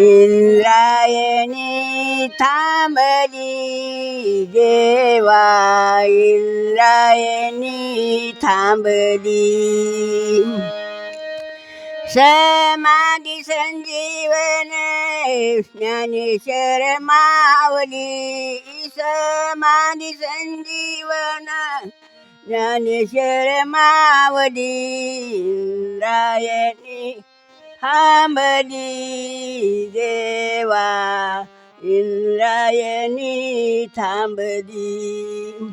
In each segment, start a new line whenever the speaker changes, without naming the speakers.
इंद्रायणी थांबली देवा इंद्रायणी थांबली समाधी संजीवन ज्ञानेश्वर मावली समाधी संजीवन ज्ञानेश्वर मावली इंद्रायणी थांबली देवा इंद्रायणी थांबली.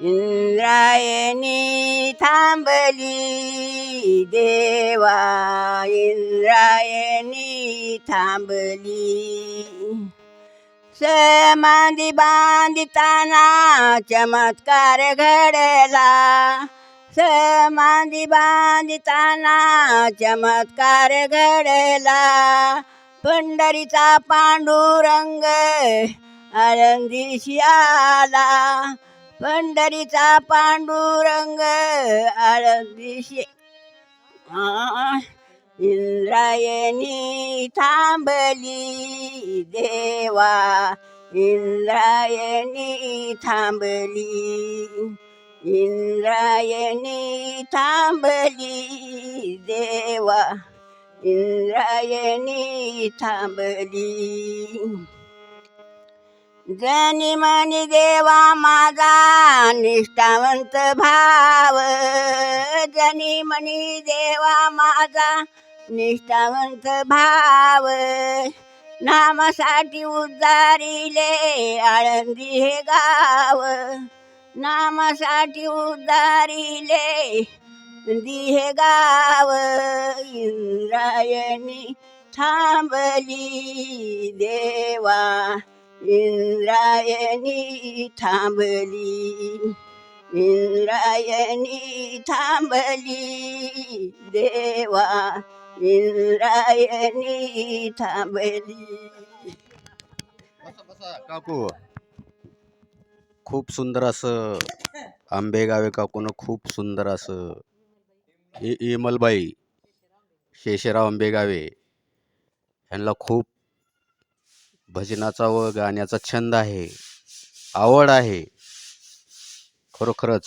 इंद्रायणी थांबली देवा इंद्रायणी थांबली. समाधी बांधिताना चमत्कार घडला. समाधी बांधिताना चमत्कार घडला. पंढरीचा पांडुरंग आळंदीशी आला. पंढरीचा पांडुरंग आळंदीशी इंद्रायणी थांबली. देवा इंद्रायणी थांबली. इंद्रायणी थांबली देवा. इंद्रायणी थांबली. जनी मनी देवा माझा निष्ठावंत भाव. जनी मनी देवा माझा निष्ठावंत भाव. नामासाठी उद्धारिले आळंदी हे गाव. नामासाठी उदारिले दिहे गाव इंद्रायणी थांबली देवा. इंद्रायणी थांबली इंद्रायणी थांबली देवा. इंद्रायणी थांबली.
बसा बसा काकू. खूप सुंदर असं आंबेगावे काकूनं खूप सुंदर असं इ इमलबाई शेषराव आंबेगावे ह्यांना खूप भजनाचा व गाण्याचा छंद आहे आवड आहे. खरोखरच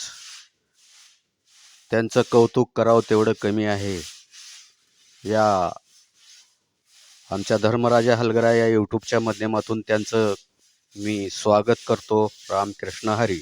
त्यांचं कौतुक करावं तेवढं कमी आहे. या आमच्या धर्मराजा हलगरा या यूट्यूबच्या माध्यमातून त्यांचं मी स्वागत करतो रामकृष्ण हरी.